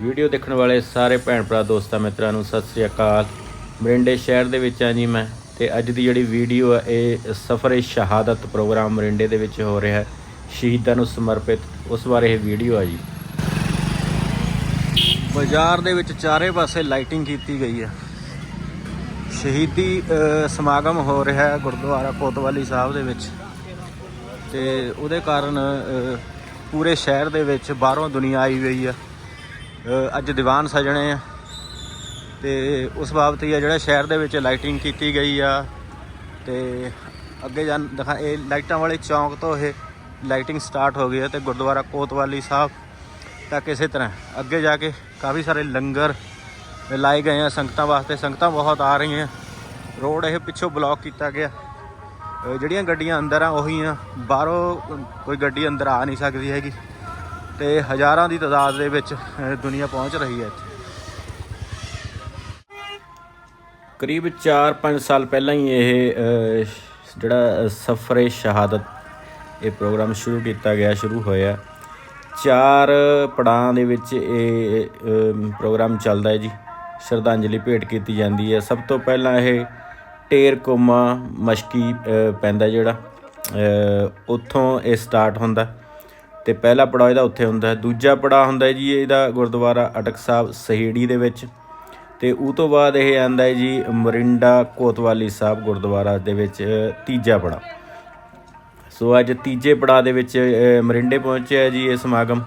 Video ਦੇਖਣ ਵਾਲੇ ਸਾਰੇ ਭੈਣ ਭਰਾ, ਦੋਸਤਾਂ, ਮਿੱਤਰਾਂ ਨੂੰ ਸਤਿ ਸ੍ਰੀ ਅਕਾਲ। ਮਰਿੰਡੇ ਸ਼ਹਿਰ ਦੇ ਵਿੱਚ ਆ ਜੀ ਮੈਂ ਤੇ ਅੱਜ ਦੀ ਜਿਹੜੀ ਵੀਡੀਓ ਹੈ ਇਹ ਸਫਰੇ ਸ਼ਹਾਦਤ ਪ੍ਰੋਗਰਾਮ ਮਰਿੰਡੇ ਦੇ ਵਿੱਚ ਹੋ ਰਿਹਾ ਹੈ। ਸ਼ਹੀਦਾਂ ਨੂੰ ਸਮਰਪਿਤ ਉਸ ਬਾਰੇ ਇਹ ਵੀਡੀਓ ਆ ਜੀ। ਬਾਜ਼ਾਰ ਦੇ ਵਿੱਚ ਚਾਰੇ ਪਾਸੇ ਲਾਈਟਿੰਗ ਕੀਤੀ ਗਈ ਹੈ ਸ਼ਹੀਦੀ ਸਮਾਗਮ ਹੋ ਰਿਹਾ ਹੈ ਗੁਰਦੁਆਰਾ ਕੋਤਵਾਲੀ ਸਾਹਿਬ ਦੇ ਵਿੱਚ ਤੇ ਉਹਦੇ ਕਾਰਨ ਪੂਰੇ ਸ਼ਹਿਰ ਦੇ ਵਿੱਚ ਬਾਹਰੋਂ ਦੁਨੀਆ ਆਈ ਹੋਈ ਆ। ਅੱਜ ਦੀਵਾਨ ਸਜਣੇ ਆ। ਤੇ ਉਸ ਬਾਬਤ ਹੀ ਆ ਜਿਹੜਾ ਸ਼ਹਿਰ ਦੇ ਵਿੱਚ ਲਾਈਟਿੰਗ ਕੀਤੀ ਗਈ ਆ। ਤੇ ਅੱਗੇ ਜਾਣ ਦਿਖਾ, ਇਹ ਲਾਈਟਾਂ ਵਾਲੇ ਚੌਂਕ ਤੋਂ ਇਹ ਲਾਈਟਿੰਗ ਸਟਾਰਟ ਹੋ ਗਈ ਹੈ ਤੇ ਗੁਰਦੁਆਰਾ ਕੋਤਵਾਲੀ ਸਾਹਿਬ ਤੱਕ ਇਸੇ ਤਰ੍ਹਾਂ। ਅੱਗੇ ਜਾ ਕੇ ਕਾਫੀ ਸਾਰੇ ਲੰਗਰ ਲਾਏ ਗਏ ਆ ਸੰਗਤਾਂ ਵਾਸਤੇ। ਸੰਗਤਾਂ ਬਹੁਤ ਆ ਰਹੀਆਂ। ਰੋਡ ਇਹ ਪਿੱਛੋਂ ਬਲੌਕ ਕੀਤਾ ਗਿਆ। ਜਿਹੜੀਆਂ ਗੱਡੀਆਂ ਅੰਦਰ ਆ, ਉਹੀ ਆ। ਬਾਹਰੋਂ ਕੋਈ ਗੱਡੀ ਅੰਦਰ ਆ ਨਹੀਂ ਸਕਦੀ ਹੈਗੀ। ਤੇ ਹਜ਼ਾਰਾਂ ਦੀ ਤਾਦਾਦ ਦੇ ਵਿੱਚ ਦੁਨੀਆ ਪਹੁੰਚ ਰਹੀ ਹੈ ਇੱਥੇ। ਕਰੀਬ 4-5 ਸਾਲ ਪਹਿਲਾਂ ਹੀ ਇਹ ਜਿਹੜਾ ਸਫਰੇ ਸ਼ਹਾਦਤ ਇਹ ਪ੍ਰੋਗਰਾਮ ਸ਼ੁਰੂ ਕੀਤਾ ਗਿਆ, ਸ਼ੁਰੂ ਹੋਇਆ। ਚਾਰ ਪੜਾਂ ਦੇ ਵਿੱਚ ਇਹ ਪ੍ਰੋਗਰਾਮ ਚੱਲਦਾ ਹੈ ਜੀ। ਸ਼ਰਧਾਂਜਲੀ ਭੇਟ ਕੀਤੀ ਜਾਂਦੀ ਹੈ। ਸਭ ਤੋਂ ਪਹਿਲਾਂ ਇਹ ਟੇਰ ਕੋਮਾ ਮਸ਼ਕੀ ਪੈਂਦਾ ਜਿਹੜਾ ਉੱਥੋਂ ਇਹ ਸਟਾਰਟ ਹੁੰਦਾ। ਤੇ ਪਹਿਲਾ ਪੜਾਅ ਇਹਦਾ ਉੱਥੇ ਹੁੰਦਾ ਹੈ। ਦੂਜਾ ਪੜਾਅ ਹੁੰਦਾ ਹੈ ਜੀ ਇਹਦਾ ਗੁਰਦੁਆਰਾ ਅਟਕ ਸਾਹਿਬ ਸਹੇੜੀ ਦੇ ਵਿੱਚ। ਤੇ ਉਹ ਤੋਂ ਬਾਅਦ ਇਹ ਆਂਦਾ ਹੈ ਜੀ ਮਰਿੰਡਾ ਕੋਤਵਾਲੀ ਸਾਹਿਬ ਗੁਰਦੁਆਰਾ ਦੇ ਵਿੱਚ ਤੀਜਾ ਪੜਾਅ। ਸੋ ਅੱਜ ਤੀਜੇ ਪੜਾਅ ਦੇ ਵਿੱਚ ਅ, ਮਰਿੰਡੇ ਪਹੁੰਚਿਆ ਜੀ ਇਹ ਸਮਾਗਮ।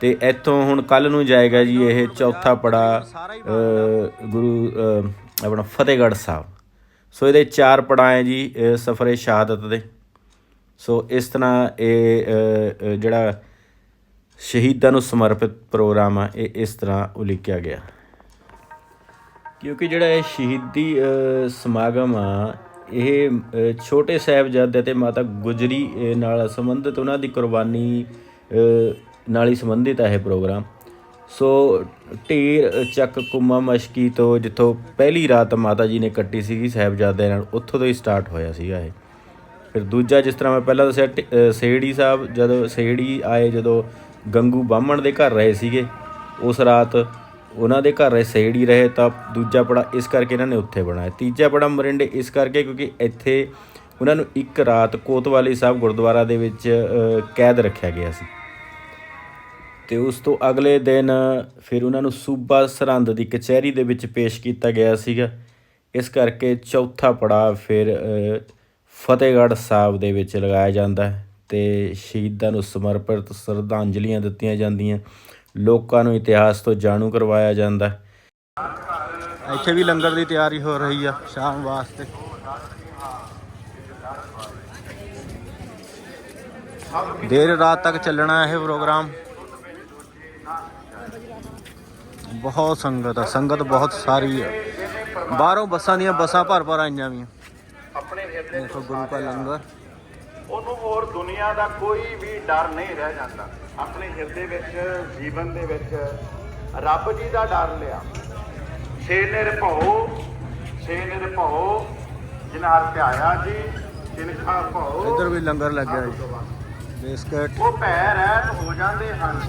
ਤੇ ਇੱਥੋਂ ਹੁਣ ਕੱਲ ਨੂੰ ਜਾਏਗਾ ਜੀ ਇਹ ਚੌਥਾ ਪੜਾਅ ਗੁਰੂ ਆਪਣਾ ਫਤਿਹਗੜ੍ਹ ਸਾਹਿਬ। ਸੋ ਇਹਦੇ ਚਾਰ ਪੜਾਅ ਹੈ ਜੀ ਸਫਰੇ ਸ਼ਹਾਦਤ ਦੇ। ਸੋ ਇਸ ਤਰ੍ਹਾਂ ਇਹ ਜਿਹੜਾ ਸ਼ਹੀਦਾਂ ਨੂੰ ਸਮਰਪਿਤ ਪ੍ਰੋਗਰਾਮ ਆ, ਇਹ ਇਸ ਤਰ੍ਹਾਂ ਉਲੀਕਿਆ ਗਿਆ। ਕਿਉਂਕਿ ਜਿਹੜਾ ਇਹ ਸ਼ਹੀਦੀ ਸਮਾਗਮ ਆ, ਇਹ ਛੋਟੇ ਸਾਹਿਬਜ਼ਾਦੇ ਤੇ ਮਾਤਾ ਗੁਜਰੀ ਨਾਲ ਸੰਬੰਧਿਤ ਉਹਨਾਂ ਦੀ ਕੁਰਬਾਨੀ ਨਾਲ ਹੀ ਸੰਬੰਧਿਤ ਹੈ ਇਹ ਪ੍ਰੋਗਰਾਮ। ਸੋ ਢੇਰ ਚੱਕ ਕੁਮਾ ਮਸ਼ਕੀ ਤੋਂ ਜਿੱਥੋਂ ਪਹਿਲੀ ਰਾਤ ਮਾਤਾ ਜੀ ਨੇ ਕੱਟੀ ਸੀਗੀ ਸਾਹਿਬਜ਼ਾਦੇ ਨਾਲ, ਉੱਥੋਂ ਤੋਂ ਹੀ ਸਟਾਰਟ ਹੋਇਆ ਸੀਗਾ ਇਹ। ਫਿਰ ਦੂਜਾ ਜਿਸ ਤਰ੍ਹਾਂ ਮੈਂ ਪਹਿਲਾਂ ਦੱਸਿਆ ਟ- ਅ, ਸਾਹਿਬ ਜਦੋਂ ਸੇਹੜੀ ਆਏ ਜਦੋਂ ਗੰਗੂ ਬਾਹਮਣ ਦੇ ਘਰ ਰਹੇ ਸੀਗੇ ਉਸ ਰਾਤ ਉਹਨਾਂ ਦੇ ਘਰ ਰਹੇ ਸੇਹੜੀ ਰਹੇ ਤਾਂ ਦੂਜਾ ਪੜਾ ਇਸ ਕਰਕੇ ਇਹਨਾਂ ਨੇ ਉੱਥੇ ਬਣਾਇਆ। ਤੀਜਾ ਪੜਾ ਮਰਿੰਡੇ ਇਸ ਕਰਕੇ ਕਿਉਂਕਿ ਇੱਥੇ ਉਹਨਾਂ ਨੂੰ ਇੱਕ ਰਾਤ ਕੋਤਵਾਲੀ ਸਾਹਿਬ ਗੁਰਦੁਆਰਾ ਦੇ ਵਿੱਚ ਕੈਦ ਰੱਖਿਆ ਗਿਆ ਸੀ। ਤੇ ਉਸ ਤੋਂ ਅਗਲੇ ਦਿਨ ਫਿਰ ਉਹਨਾਂ ਨੂੰ ਸੂਬਾ ਸਰਹੰਦ ਦੀ ਕਚਹਿਰੀ ਦੇ ਵਿੱਚ ਪੇਸ਼ ਕੀਤਾ ਗਿਆ ਸੀਗਾ। ਇਸ ਕਰਕੇ ਚੌਥਾ ਪੜਾਅ ਫਿਰ ਫਤਿਹਗੜ੍ਹ ਸਾਹਿਬ ਦੇ ਵਿੱਚ ਲਗਾਇਆ ਜਾਂਦਾ ਹੈ ਤੇ ਸ਼ਹੀਦਾਂ ਨੂੰ ਸਮਰਪਿਤ ਸ਼ਰਧਾਂਜਲੀਆਂ ਦਿੱਤੀਆਂ ਜਾਂਦੀਆਂ, ਲੋਕਾਂ ਨੂੰ ਇਤਿਹਾਸ ਤੋਂ ਜਾਣੂ ਕਰਵਾਇਆ ਜਾਂਦਾ ਹੈ। ਇੱਥੇ ਵੀ ਲੰਗਰ ਦੀ ਤਿਆਰੀ ਹੋ ਰਹੀ ਆ ਸ਼ਾਮ ਵਾਸਤੇ। ਦੇਰ ਰਾਤ ਤੱਕ ਚੱਲਣਾ ਇਹ ਪ੍ਰੋਗਰਾਮ। ਬਹੁਤ ਸੰਗਤ ਆ, ਸੰਗਤ ਬਹੁਤ ਸਾਰੀ ਆ। ਬਾਹਰੋਂ ਬੱਸਾਂ ਦੀਆਂ ਬੱਸਾਂ ਭਰ ਭਰ ਆਈਆਂ ਵੀ ਆਪਣੇ ਹਿਰਦੇ ਦੇਖੋ ਗੁਰੂ ਕਾ ਲੰਗਰ। ਉਹਨੂੰ ਹੋਰ ਦੁਨੀਆ ਦਾ ਕੋਈ ਵੀ ਡਰ ਨਹੀਂ ਰਹਿ ਜਾਂਦਾ। ਆਪਣੇ ਹਿਰਦੇ ਵਿੱਚ ਜੀਵਨ ਦੇ ਵਿੱਚ ਰੱਬ ਜੀ ਦਾ ਡਰ ਲਿਆ। ਛੇ ਨਿਰਭਉ ਛੇ ਨਿਰਭਉ ਜਿਨ੍ਹਾਂ ਹਰ ਧਿਆਇਆ ਜੀ ਜਿਨਖਾ ਭਉ। ਇੱਧਰ ਵੀ ਲੰਗਰ ਲੱਗਿਆ ਜੀ। ਬਿਸਕਟ। ਉਹ ਭੈ ਰਹਿਤ ਹੋ ਜਾਂਦੇ ਹਨ।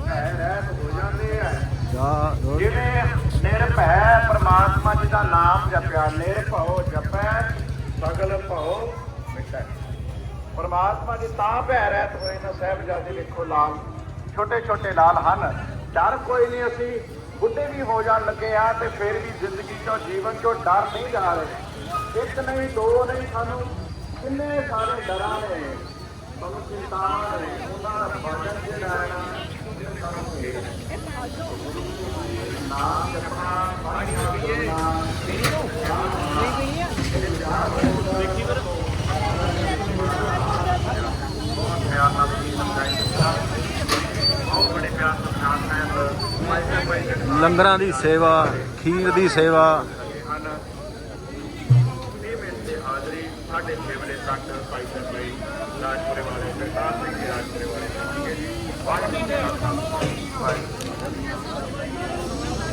ਭੈ ਰਹਿਤ ਹੋ ਜਾਂਦੇ ਆ। ਜਿਹਨੇ ਨਿਰਭੈ ਪ੍ਰਮਾਤਮਾ ਜੀ ਦਾ ਨਾਮ ਜਪਿਆ ਨਿਰਭਉ ਜਪੈ ਸਗਲ ਭਉ ਮਿਟੈ। ਪ੍ਰਮਾਤਮਾ ਜੀ ਤਾਂ ਭੈ ਰਹਿਤ ਹੋਏ ਨਾ ਸਾਹਿਬਜ਼ਾਦੇ ਵੇਖੋ ਲਾਲ। ਛੋਟੇ ਛੋਟੇ ਲਾਲ ਹਨ। ਡਰ ਕੋਈ ਨਹੀਂ, ਅਸੀਂ ਬੁੱਢੇ ਵੀ ਹੋ ਜਾਣ ਲੱਗੇ ਆ ਤੇ ਫਿਰ ਵੀ ਜ਼ਿੰਦਗੀ ਚੋਂ, ਜੀਵਨ ਚੋਂ ਡਰ ਨਹੀਂ ਜਾ ਰਹੇ। ਇੱਕ ਨਹੀਂ, ਦੋ ਨਹੀਂ, ਸਾਨੂੰ ਕਿੰਨੇ ਸਾਰੇ ਡਰਾਂ ਨੇ। ਸਾਨੂੰ ਚਿੰਤਾਵਾਂ ਨੇ, ਉਹਨਾਂ ਦਾ ਭਜਨ ਜਿਹੜਾ ਹੈ ਨਾਮ ਜਪਣਾ, ਬਾਣੀ ਕਰਨਾ ਪਿਆਰ ਨਾਲ ਵੀ ਲੰਗਰਾਂ ਦੀ ਸੇਵਾ, ਖੀਰ ਦੀ ਸੇਵਾ। ਹਨ 30 ਮਿੰਟ ਦੀ ਹਾਜ਼ਰੀ 6:30 ਵਜੇ ਤੱਕ ਭਾਈ ਸਾਹਿਬ ਭਾਈ ਰਾਜਪੁਰੇ ਵਾਲੇ ਸਰਦਾਰ ਸਿੰਘ ਜੀ ਰਾਜਪੁਰੇ ਵਾਲੇ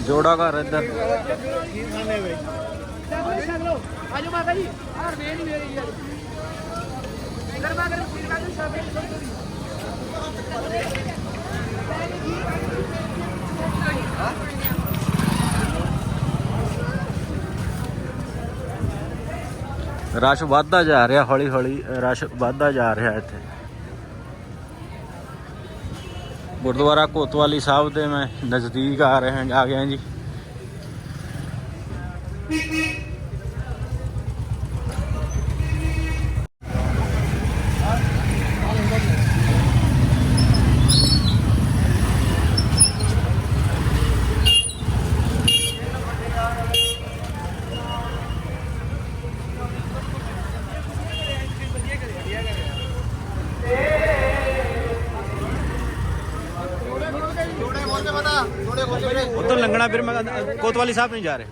ਜੋੜਾ ਘਰ ਇੱਧਰ। ਰਸ਼ ਵੱਧਦਾ ਜਾ ਰਿਹਾ ਹੌਲੀ ਹੌਲੀ ਰਸ਼ ਵੱਧਦਾ ਜਾ ਰਿਹਾ ਇੱਥੇ। ਗੁਰਦੁਆਰਾ ਕੋਤਵਾਲੀ ਸਾਹਿਬ ਦੇ ਮੈਂ ਨਜ਼ਦੀਕ ਆ ਰਹੇ ਹਾਂ ਆ ਗਿਆ ਜੀ। ਲੰਘਣਾ ਫਿਰ ਮੈਂ ਕੋਤਵਾਲੀ ਸਾਹਿਬ ਨਹੀਂ ਜਾ ਰਿਹਾ।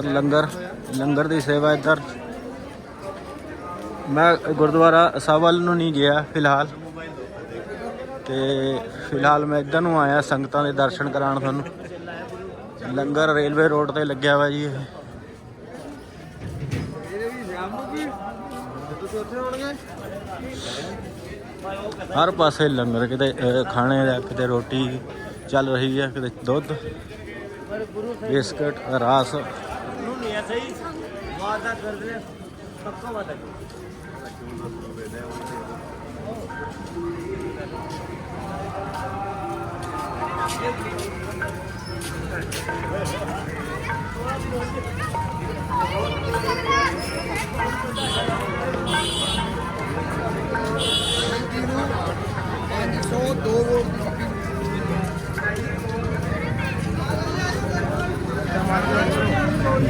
ਇੱਧਰ ਲੰਗਰ ਲੰਗਰ ਦੀ ਸੇਵਾ ਇੱਧਰ। ਮੈਂ ਗੁਰਦੁਆਰਾ ਸਾਹਿਬ ਵੱਲ ਨੂੰ ਨਹੀਂ ਗਿਆ ਫਿਲਹਾਲ। ਤੇ ਫਿਲਹਾਲ ਮੈਂ ਇੱਧਰ ਨੂੰ ਆਇਆ ਸੰਗਤਾਂ ਦੇ ਦਰਸ਼ਨ ਕਰਾਉਣ ਤੁਹਾਨੂੰ। ਲੰਗਰ ਰੇਲਵੇ ਰੋਡ ਤੇ ਲੱਗਿਆ ਹੋਇਆ ਜੀ ਇਹ। ਹਰ ਪਾਸੇ ਲੰਗਰ, ਕਿਤੇ ਖਾਣੇ ਦਾ, ਕਿਤੇ ਰੋਟੀ ਚੱਲ ਰਹੀ ਹੈ, ਕਿਤੇ ਦੁੱਧ, ਬਿਸਕਟ, ਰਾਸ। हम ऐसे ही वादा कर दे सबको वादा कर Thank you.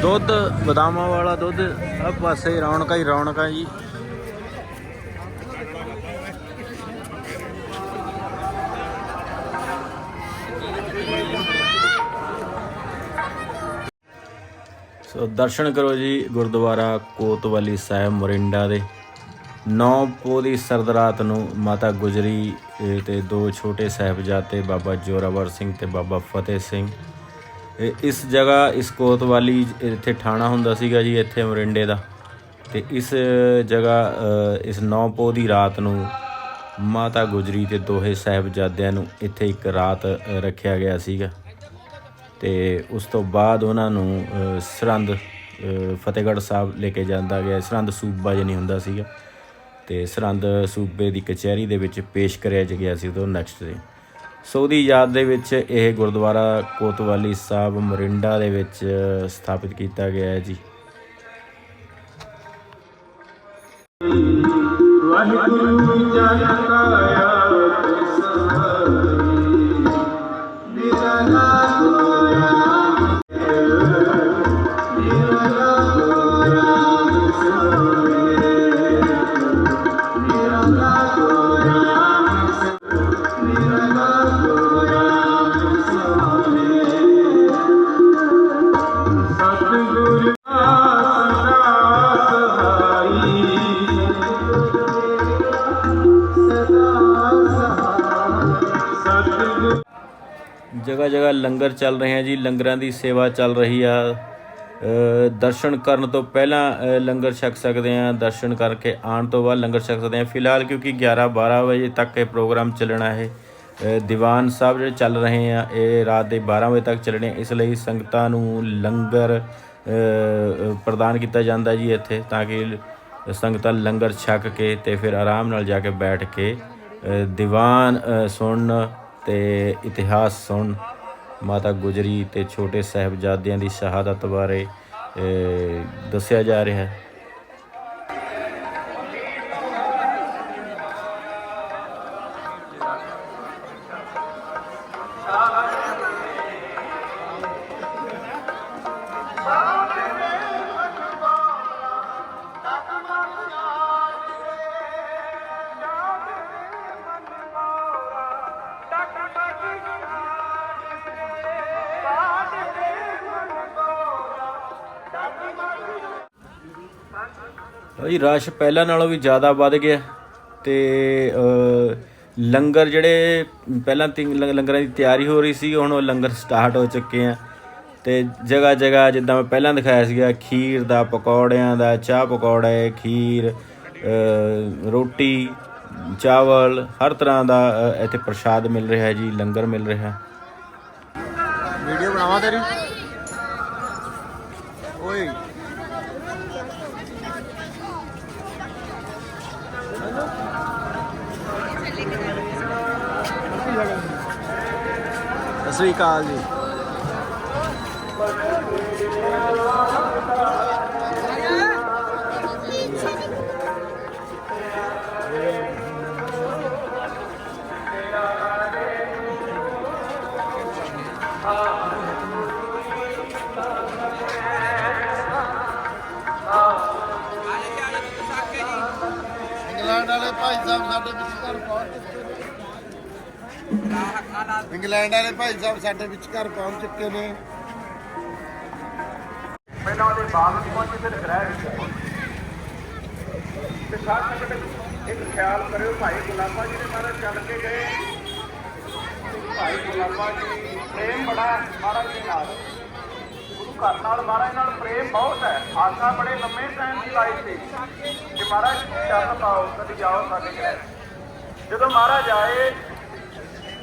ਦੁੱਧ ਬਦਾਮਾਂ ਵਾਲਾ ਦੁੱਧ ਆ ਪਾਸੇ ਰੌਣਕਾਂ ਹੀ ਰੌਣਕਾਂ ਜੀ। ਸੋ ਦਰਸ਼ਨ ਕਰੋ ਜੀ ਗੁਰਦੁਆਰਾ ਕੋਤਵਾਲੀ ਸਾਹਿਬ ਮੋਰਿੰਡਾ ਦੇ। ਨੌ ਪੋਹ ਦੀ ਸਰਦਰਾਤ ਨੂੰ ਮਾਤਾ ਗੁਜਰੀ eh, ਤੇ ਦੋ ਛੋਟੇ ਸਾਹਿਬਜ਼ਾਦੇ ਬਾਬਾ ਜੋਰਾਵਰ ਸਿੰਘ ਤੇ ਬਾਬਾ ਫਤਿਹ ਸਿੰਘ ਇਸ ਜਗ੍ਹਾ ਇਸ ਕੋਤਵਾਲੀ ਇੱਥੇ ਠਾਣਾ ਹੁੰਦਾ ਸੀਗਾ ਜੀ ਇੱਥੇ ਮੋਰਿੰਡੇ ਦਾ। ਤੇ ਇਸ ਜਗ੍ਹਾ ਇਸ ਨੌ ਪੋਹ ਦੀ ਰਾਤ ਨੂੰ ਮਾਤਾ ਗੁਜਰੀ ਤੇ ਦੋਹੇ ਸਾਹਿਬਜ਼ਾਦਿਆਂ ਨੂੰ ਇੱਥੇ ਇੱਕ ਰਾਤ ਰੱਖਿਆ ਗਿਆ ਸੀਗਾ। ਤੇ ਉਸ ਤੋਂ ਬਾਅਦ ਉਹਨਾਂ ਨੂੰ ਅ, ਸਰਹੰਦ ਫਤਿਹਗੜ੍ਹ ਸਾਹਿਬ ਲੈ ਕੇ ਜਾਂਦਾ ਗਿਆ। ਸਰਹੰਦ ਸੂਬਾ ਜਿਹਾ ਹੁੰਦਾ ਸੀਗਾ। ਤੇ ਸਰਹੰਦ ਸੂਬੇ ਦੀ ਕਚਹਿਰੀ ਦੇ ਵਿੱਚ ਪੇਸ਼ ਕਰਿਆ ਗਿਆ ਸੀ ਉਦੋਂ ਨੈਕਸਟ ਡੇ ਸੋ ਉਹਦੀ ਯਾਦ ਦੇ ਵਿੱਚ ਇਹ ਗੁਰਦੁਆਰਾ ਕੋਤਵਾਲੀ ਸਾਹਿਬ ਮੋਰਿੰਡਾ ਦੇ ਵਿੱਚ ਸਥਾਪਿਤ ਕੀਤਾ ਗਿਆ ਹੈ ਜੀ। ਜਗ੍ਹਾ ਜਗ੍ਹਾ ਲੰਗਰ ਚੱਲ ਰਹੇ ਆ ਜੀ, ਲੰਗਰਾਂ ਦੀ ਸੇਵਾ ਚੱਲ ਰਹੀ ਆ। ਦਰਸ਼ਨ ਕਰਨ ਤੋਂ ਪਹਿਲਾਂ ਲੰਗਰ ਛਕ ਸਕਦੇ ਆ, ਦਰਸ਼ਨ ਕਰਕੇ ਆਉਣ ਤੋਂ ਬਾਅਦ ਲੰਗਰ ਛਕ ਸਕਦੇ ਆ। ਫਿਲਹਾਲ ਕਿਉਂਕਿ 11 12 ਵਜੇ ਤੱਕ ਇਹ ਪ੍ਰੋਗਰਾਮ ਚੱਲਣਾ ਹੈ ਦੀਵਾਨ ਸਾਹਿਬ ਜਿਹੜੇ ਚੱਲ ਰਹੇ ਆ, ਇਹ ਰਾਤ ਦੇ 12 ਵਜੇ ਤੱਕ ਚੱਲਣੇ ਇਸ ਲਈ ਸੰਗਤਾਂ ਨੂੰ ਲੰਗਰ ਪ੍ਰਦਾਨ ਕੀਤਾ ਜਾਂਦਾ ਜੀ ਇੱਥੇ ਤਾਂ ਕਿ ਸੰਗਤਾਂ ਲੰਗਰ ਛਕ ਕੇ ਤੇ ਫਿਰ ਆਰਾਮ ਨਾਲ ਜਾ ਕੇ ਬੈਠ ਕੇ ਦੀਵਾਨ ਸੁਣਨ ਤੇ ਇਤਿਹਾਸ ਸੁਣ, ਮਾਤਾ ਗੁਜਰੀ ਤੇ ਛੋਟੇ ਸਾਹਿਬਜ਼ਾਦਿਆਂ ਦੀ ਸ਼ਹਾਦਤ ਬਾਰੇ ਦੱਸਿਆ ਜਾ ਰਿਹਾ ਹੈ। ਜੀ ਰਸ਼ ਪਹਿਲਾਂ ਨਾਲੋਂ ਵੀ ਜ਼ਿਆਦਾ ਵੱਧ ਗਿਆ ਤੇ ਲੰਗਰ ਜਿਹੜੇ ਪਹਿਲਾਂ ਤਿੰਨ ਲੰਗਰਾਂ ਦੀ ਤਿਆਰੀ ਹੋ ਰਹੀ ਸੀ, ਹੁਣ ਉਹ ਲੰਗਰ ਸਟਾਰਟ ਹੋ ਚੁੱਕੇ ਆ। ਤੇ ਜਗ੍ਹਾ ਜਗ੍ਹਾ ਜਿੱਦਾਂ ਮੈਂ ਪਹਿਲਾਂ ਦਿਖਾਇਆ ਸੀਗਾ, ਖੀਰ ਦਾ, ਪਕੌੜਿਆਂ ਦਾ, ਚਾਹ ਪਕੌੜੇ, ਖੀਰ ਰੋਟੀ, ਚਾਵਲ, ਹਰ ਤਰ੍ਹਾਂ ਦਾ ਇੱਥੇ ਪ੍ਰਸ਼ਾਦ ਮਿਲ ਰਿਹਾ ਹੈ ਜੀ, ਲੰਗਰ ਮਿਲ ਰਿਹਾ। ਵੀਡੀਓ ਬਣਾਵਾ ਤੇਰੀ? ਓਏ। ਸ੍ਰੀ ਅਕਾਲ ਜੀ। ਇੰਗਲੈਂਡ ਵਾਲੇ ਭਾਈ ਸਾਹਿਬ ਸਾਡੇ ਵਿਚਕਾਰ ਪਹੁੰਚ ਚੁੱਕੇ ਇੰਗਲੈਂਡ ਵਾਲੇ ਭਾਈ ਸਾਹਿਬ ਸਾਡੇ ਵਿਚਕਾਰ ਪਹੁੰਚ ਚੁੱਕੇ ਨੇ। ਪਹਿਲਾਂ ਉਹਦੇ ਬਾਗ ਪਹੁੰਚੇ ਫਿਰ ਗ੍ਰਹਿ ਤੇ ਸਾਥ ਸੰਗਤ ਇੱਕ ਖਿਆਲ ਕਰਿਓ ਭਾਈ ਗੁਲਾਬਾ ਜੀ ਦੇ ਮਹਾਰਾਜ ਚੱਲ ਕੇ ਗਏ। ਭਾਈ ਗੁਲਾਬਾ ਜੀ, ਪ੍ਰੇਮ ਬੜਾ ਮਹਾਰਾਜ ਦੇ ਨਾਲ। ਗੁਰੂ ਘਰ ਨਾਲ ਮਹਾਰਾਜ ਨਾਲ ਪ੍ਰੇਮ ਬਹੁਤ ਹੈ। ਆਸਾ ਬੜੇ ਲੰਮੇ ਟਾਈਮ ਦੀ ਲਾਈ ਸੀ। ਕਿ ਮਹਾਰਾਜ ਚੱਲ ਪਾਓ, ਕਦੀ ਜਾਓ ਸਾਡੇ ਘਰ। ਜਦੋਂ ਮਹਾਰਾਜ ਆਏ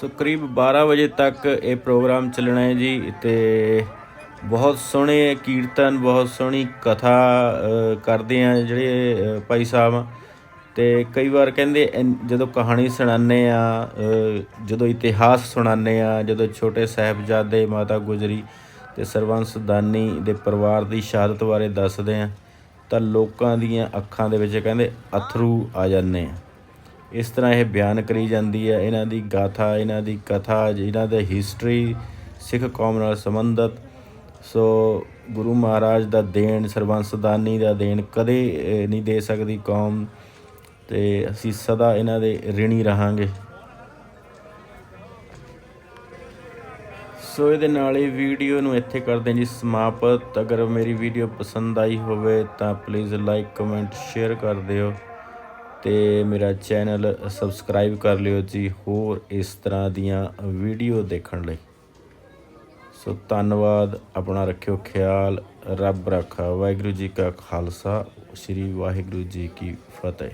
ਸੋ ਕਰੀਬ 12 ਵਜੇ ਤੱਕ ਇਹ ਪ੍ਰੋਗਰਾਮ ਚੱਲਣਾ ਹੈ ਜੀ ਤੇ ਬਹੁਤ ਸੋਹਣੇ ਕੀਰਤਨ, ਬਹੁਤ ਸੋਹਣੀ ਕਥਾ ਕਰਦੇ ਆ ਜਿਹੜੇ ਭਾਈ ਸਾਹਿਬ। ਤੇ ਕਈ ਵਾਰ ਕਹਿੰਦੇ ਇਨ- ਜਦੋਂ ਕਹਾਣੀ ਸੁਣਾਉਂਦੇ ਆ ਜਦੋਂ ਇਤਿਹਾਸ ਸੁਣਾਉਂਦੇ ਆ, ਜਦੋਂ ਛੋਟੇ ਸਾਹਿਬਜ਼ਾਦੇ, ਮਾਤਾ ਗੁਜਰੀ ਤੇ ਸਰਵੰਸ ਦਾਨੀ ਦੇ ਪਰਿਵਾਰ ਦੀ ਸ਼ਹਾਦਤ ਬਾਰੇ ਦੱਸਦੇ ਆ, ਤਾਂ ਲੋਕਾਂ ਦੀਆਂ ਅੱਖਾਂ ਦੇ ਵਿੱਚ ਕਹਿੰਦੇ ਅਥਰੂ ਆ ਜਾਂਦੇ ਆ। ਇਸ ਤਰ੍ਹਾਂ ਇਹ ਬਿਆਨ ਕਰੀ ਜਾਂਦੀ ਹੈ। ਇਹਨਾਂ ਦੀ ਗਾਥਾ, ਇਹਨਾਂ ਦੀ ਕਥਾ, ਇਹਨਾਂ ਦੀ ਹਿਸਟਰੀ ਸਿੱਖ ਕੌਮ ਨਾਲ ਸੰਬੰਧਿਤ। ਸੋ ਗੁਰੂ ਮਹਾਰਾਜ ਦਾ ਦੇਣ ਸਰਬੰਸਦਾਨੀ ਦਾ ਦੇਣ ਕਦੇ ਨਹੀਂ ਦੇ ਸਕਦੀ ਕੌਮ। ਤੇ ਅਸੀਂ ਸਦਾ ਇਹਨਾਂ ਦੇ ਰਿਣੀ ਰਹਾਂਗੇ। ਸੋ ਇਹਦੇ ਨਾਲ ਹੀ ਵੀਡੀਓ ਨੂੰ ਇੱਥੇ ਕਰਦੇ ਹਾਂ ਜੀ ਸਮਾਪਤ। ਅਗਰ ਮੇਰੀ ਵੀਡੀਓ ਪਸੰਦ ਆਈ ਹੋਵੇ ਤਾਂ ਪਲੀਜ਼ ਲਾਈਕ ਕਮੈਂਟ ਸ਼ੇਅਰ ਕਰ ਦਿਓ। ਤੇ ਮੇਰਾ ਚੈਨਲ ਸਬਸਕ੍ਰਾਈਬ ਕਰ ਲਿਓ ਜੀ ਹੋਰ ਇਸ ਤਰ੍ਹਾਂ ਦੀਆਂ ਵੀਡੀਓ ਦੇਖਣ ਲਈ। ਸੋ ਧੰਨਵਾਦ, ਆਪਣਾ ਰੱਖਿਓ ਖਿਆਲ, ਰੱਬ ਰੱਖਾ। ਵਾਹਿਗੁਰੂ ਜੀ ਕਾ ਖਾਲਸਾ, ਸ੍ਰੀ ਵਾਹਿਗੁਰੂ ਜੀ ਕੀ ਫਤਿਹ।